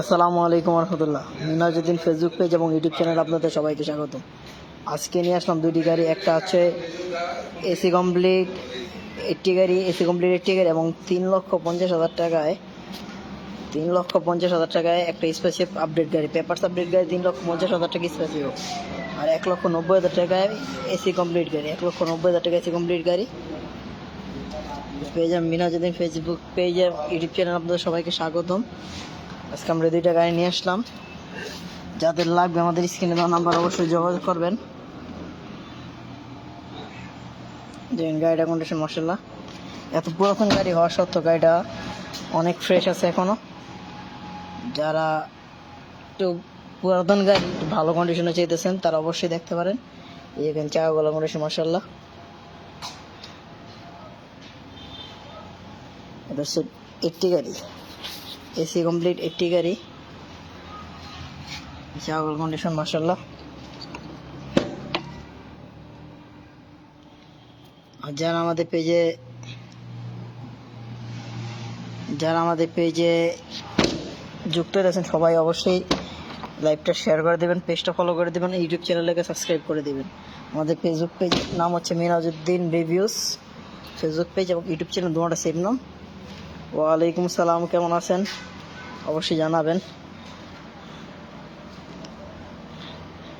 আসসালামু আলাইকুম রহমতুল্লাহ মিনাজুদ্দিন ফেসবুক পেজ এবং ইউটিউব চ্যানেল আপনাদের সবাইকে স্বাগত আজকে নিয়ে আসলাম দুইটি গাড়ি, একটা হচ্ছে এসি কমপ্লিট এইটটি গাড়ি এসি কমপ্লিট এইটটি গাড়ি এবং তিন লক্ষ পঞ্চাশ হাজার টাকায়, তিন লক্ষ পঞ্চাশ হাজার টাকায় একটা স্পেসিফ আপডেট গাড়ি পেপারস আপডেট গাড়ি, তিন লক্ষ পঞ্চাশ হাজার টাকা স্পেসিফ আর এক লক্ষ নব্বই হাজার টাকায় এসি কমপ্লিট গাড়ি, এক লক্ষ নব্বই হাজার টাকা এসি কমপ্লিট গাড়ি। পেজে মিনাজুদ্দিন ফেসবুক পেজে ইউটিউব চ্যানেল আপনাদের সবাইকে স্বাগতম। আজকে আমরা দুইটা গাড়ি নিয়ে আসলাম। যাদের লাগবে আমাদের স্ক্রিনে দেওয়া নাম্বার অবশ্যই যোগাযোগ করবেন। দেখেন গাড়িটা কন্ডিশন মশলা এত পুরাতন গাড়ি হওয়া সত্ত্বেও গাড়িটা অনেক ফ্রেশ আছে এখনও। যারা একটু পুরাতন গাড়ি ভালো কন্ডিশনে চাইতেছেন, তারা অবশ্যই দেখতে পারেন। এই এখানে চাকাগুলো কন্ডিশন মশাল্লাহ এটা হচ্ছে এইটটি গাড়ি, এসি কমপ্লিট এইটটি গাড়ি। চাগল কন্ডিশন মাসাল্লাহ আর যারা আমাদের পেজে যারা আমাদের পেজে যুক্ত রয়েছেন সবাই অবশ্যই লাইভটা শেয়ার করে দেবেন পেজটা ফলো করে দেবেন ইউটিউব চ্যানেলটাকে সাবস্ক্রাইব করে দেবেন। আমাদের ফেসবুক পেজ নাম হচ্ছে মিনাজুদ্দিন রিভিউস ফেসবুক পেজ এবং ইউটিউব চ্যানেল দুটো সেম নাম ওয়ালাইকুম সালাম, কেমন আছেন? অবশ্যই জানাবেন।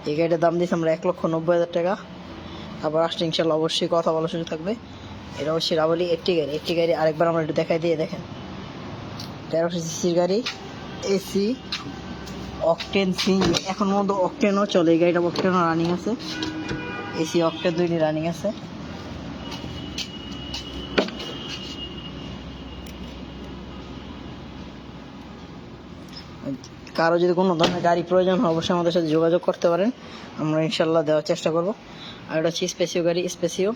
এই গাড়িটার দাম দিয়েছি আমরা এক লক্ষ নব্বই হাজার টাকা। আবার আসলে ইনশাল্লাহ অবশ্যই কথা বলার সুযোগ থাকবে। এটা অবশ্যই রাবলি একটি গাড়ি। একটি গাড়ি আরেকবার আমরা একটু দেখাই দিয়ে দেখেন। তেরোশো সিসির গাড়ি, এসি অকটেন সিএনজি এখন পর্যন্ত অকটেনও চলে গাড়িটা অকটেনও রানিং আছে। এসি অকটেন দুইটি রানিং আছে। কারও যদি কোনো ধরনের গাড়ি প্রয়োজন হয়, অবশ্যই আমাদের সাথে যোগাযোগ করতে পারেন। আমরা ইনশাল্লাহ দেওয়ার চেষ্টা করব। আর এটা হচ্ছে স্পেসিও গাড়ি, স্পেসিও।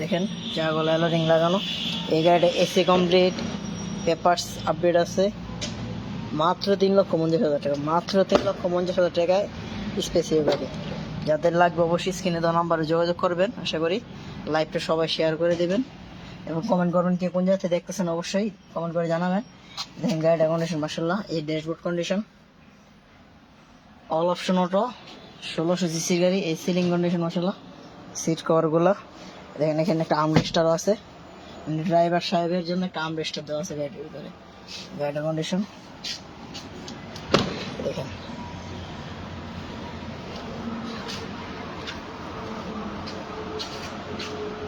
দেখেন এলো রিং লাগানো। এই গাড়িটা এসি কমপ্লিট পেপারস আপডেট আছে। মাত্র তিন লক্ষ পঞ্চাশ হাজার টাকা। মাত্র তিন লক্ষ পঞ্চাশ হাজার টাকায় স্পেসিও গাড়ি। যাদের লাগবে অবশ্যই স্ক্রিনে দেওয়া নাম্বারে যোগাযোগ করবেন, আশা করি লাইভটা সবাই শেয়ার করে দেবেন। এবং কমেন্ট করবেন কে কোন জায়গাতে দেখতেছেন অবশ্যই কমেন্ট করে জানাবেন। দেখেন গাড়িটা কন্ডিশন মার্শাল্লাহ এই dashboard condition all option auto ষোলোশো সিসির গাড়ি, এই সিলিং কন্ডিশন মার্শাল্লাহ সিট কভারগুলো দেখেন এখানে একটা আমরেস্টারও আছে। ড্রাইভার সাহেবের জন্য একটা আমরেস্টার দেওয়া আছে গাড়ির ভিতরে। গাড়িটার কন্ডিশন দেখেন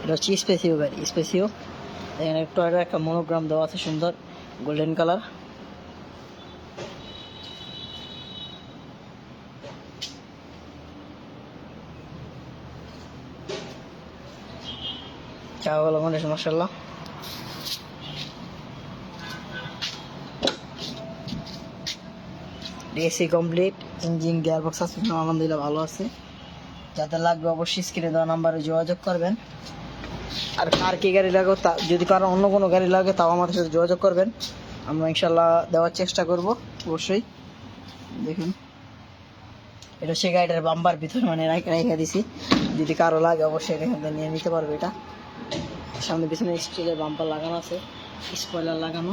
এটা হচ্ছে স্পেসিও গাড়ি স্পেসিও এখানে একটু মনোগ্রাম দেওয়া আছে সুন্দর গোল্ডেন কালার কন্ডিশন মাসাল্লাহ AC complete engine gearbox suspension আলহামদুলিল্লাহ ভালো আছে। যাদের লাগবে অবশ্যই স্ক্রিনে দেওয়া নাম্বারে যোগাযোগ করবেন। আর কার কি গাড়ি লাগে তা যদি কারও অন্য কোনো গাড়ি লাগে, তাও আমাদের সাথে যোগাযোগ করবেন। আমরা ইনশাল্লাহ দেওয়ার চেষ্টা করব, অবশ্যই। দেখুন। এটা হচ্ছে গাড়িটার বাম্বার ভিতরে মানে রেখে দিছি। যদি কারও লাগে, অবশ্যই এখান থেকে নিয়ে নিতে পারবে এটা। সামনে পিছনে স্টিলের বাম্পার লাগানো আছে স্পয়লার লাগানো।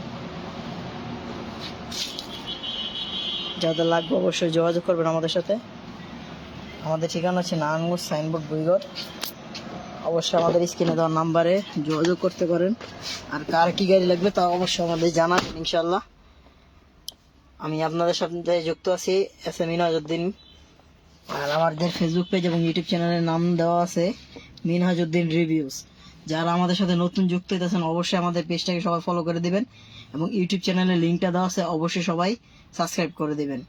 যাদের লাগবে অবশ্যই যোগাযোগ করবেন আমাদের সাথে। আমাদের ঠিকানা হচ্ছে নারায়ণগঞ্জ সাইনবোর্ড বুইগড় অবশ্যই আমাদের স্ক্রিনে দেওয়ার নাম্বারে যোগাযোগ করতে পারেন। আর কার কি গাড়ি লাগবে তা অবশ্যই আমাদের জানাবেন ইনশাল্লাহ আমি আপনাদের সাথে যুক্ত আছি, এস এম মিনাজউদ্দিন আর আমাদের ফেসবুক পেজ এবং ইউটিউব চ্যানেলের নাম দেওয়া আছে, মিনহাজউদ্দিন রিভিউস। যারা আমাদের সাথে নতুন যুক্ত হইতেছেন, অবশ্যই আমাদের পেজটাকে সবাই ফলো করে দিবেন। এবং ইউটিউব চ্যানেলের লিঙ্কটা দেওয়া আছে, অবশ্যই সবাই সাবস্ক্রাইব করে দেবেন।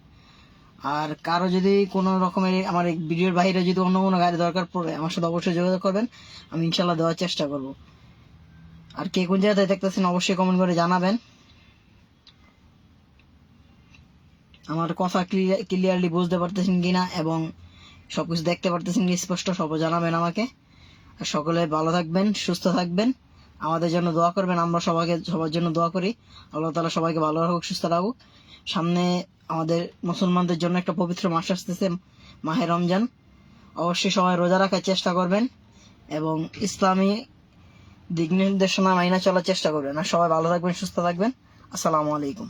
আর কারও যদি কোনো রকমের আমার এই ভিডিওর বাইরে যদি অন্য কোনো গাড়ি দরকার পড়ে, আমার সাথে অবশ্যই যোগাযোগ করবেন। আমি ইনশাল্লাহ দেওয়ার চেষ্টা করব। আর কে কোন জায়গায় দেখতেছেন, অবশ্যই কমেন্ট করে জানাবেন। আমার কথা ক্লিয়ারলি বুঝতে পারতেছেন কিনা এবং সবকিছু দেখতে পারতেছেন কি স্পষ্ট সব জানাবেন আমাকে। আর সকলে ভালো থাকবেন, সুস্থ থাকবেন। আমাদের জন্য দোয়া করবেন, আমরা সবাইকে, সবার জন্য দোয়া করি। আল্লাহ তালা সবাইকে ভালো রাখুক, সুস্থ রাখুক। সামনে আমাদের মুসলমানদের জন্য একটা পবিত্র মাস আসতেছে, মাহে রমজান। অবশ্যই সবাই রোজা রাখার চেষ্টা করবেন এবং ইসলামী দিক নির্দেশনা মাইনা চলার চেষ্টা করবেন। আর সবাই ভালো থাকবেন, সুস্থ থাকবেন। আসসালামু আলাইকুম।